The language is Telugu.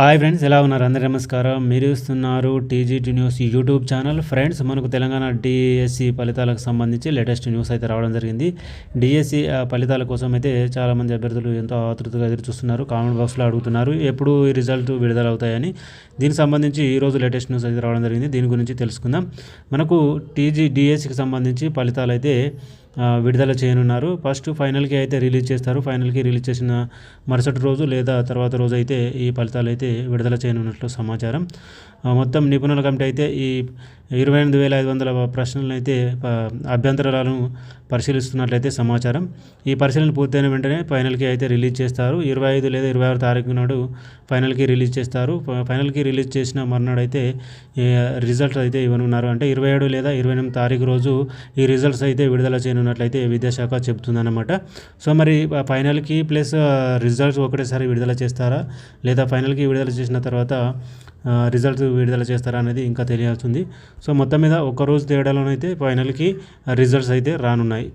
హాయ్ ఫ్రెండ్స్ ఎలా ఉన్నారు? అందరి నమస్కారం. మీరు ఇస్తున్నారు TGT news YouTube channel. Friends మనకు తెలంగాణ డిఎస్సి ఫలితాలకు సంబంధించి లేటెస్ట్ న్యూస్ అయితే రావడం జరిగింది. డిఎస్సి ఫలితాల కోసం అయితే చాలామంది అభ్యర్థులు ఎంతో ఆతృతగా ఎదురు చూస్తున్నారు కామెంట్ బాక్స్లో అడుగుతున్నారు ఎప్పుడు ఈ రిజల్ట్ విడుదల అవుతాయని దీనికి సంబంధించి ఈరోజు లేటెస్ట్ న్యూస్ అయితే రావడం జరిగింది. దీని గురించి తెలుసుకుందాం. మనకు టీజీ డిఎస్సికి సంబంధించి ఫలితాలు అయితే విడుదల చేయనున్నారు. ఫస్ట్ ఫైనల్కి అయితే రిలీజ్ చేస్తారు. ఫైనల్కి రిలీజ్ చేసిన మరుసటి రోజు లేదా తర్వాత రోజు అయితే ఈ ఫలితాలు అయితే విడుదల చేయనున్నట్లు సమాచారం. మొత్తం నిపుణుల కమిటీ అయితే ఈ ఇరవై ఎనిమిది వేల ఐదు వందల ప్రశ్నలను అయితే ప- అభ్యంతరాలను పరిశీలిస్తున్నట్లయితే సమాచారం. ఈ పరిశీలన పూర్తయిన వెంటనే ఫైనల్కి అయితే రిలీజ్ చేస్తారు. ఇరవై ఐదు లేదా ఇరవై ఆరు తారీఖు నాడు ఫైనల్కి రిలీజ్ చేస్తారు. ఫైనల్కి రిలీజ్ చేసిన మర్నాడు అయితే రిజల్ట్స్ అయితే ఇవ్వనున్నారు. అంటే ఇరవై ఏడు లేదా ఇరవై ఎనిమిది తారీఖు రోజు ఈ రిజల్ట్స్ అయితే విడుదల ఉన్నట్లయితే విద్యాశాఖ చెబుతుందన్నమాట. సో మరి ఫైనల్కి ప్లస్ రిజల్ట్స్ ఒకటేసారి విడుదల చేస్తారా? లేదా ఫైనల్కి విడుదల చేసిన తర్వాత రిజల్ట్స్ విడుదల చేస్తారా అనేది ఇంకా తెలియాల్సింది సో మొత్తం మీద ఒక రోజు తేడాలోనైతే ఫైనల్కి రిజల్ట్స్ అయితే రానున్నాయి.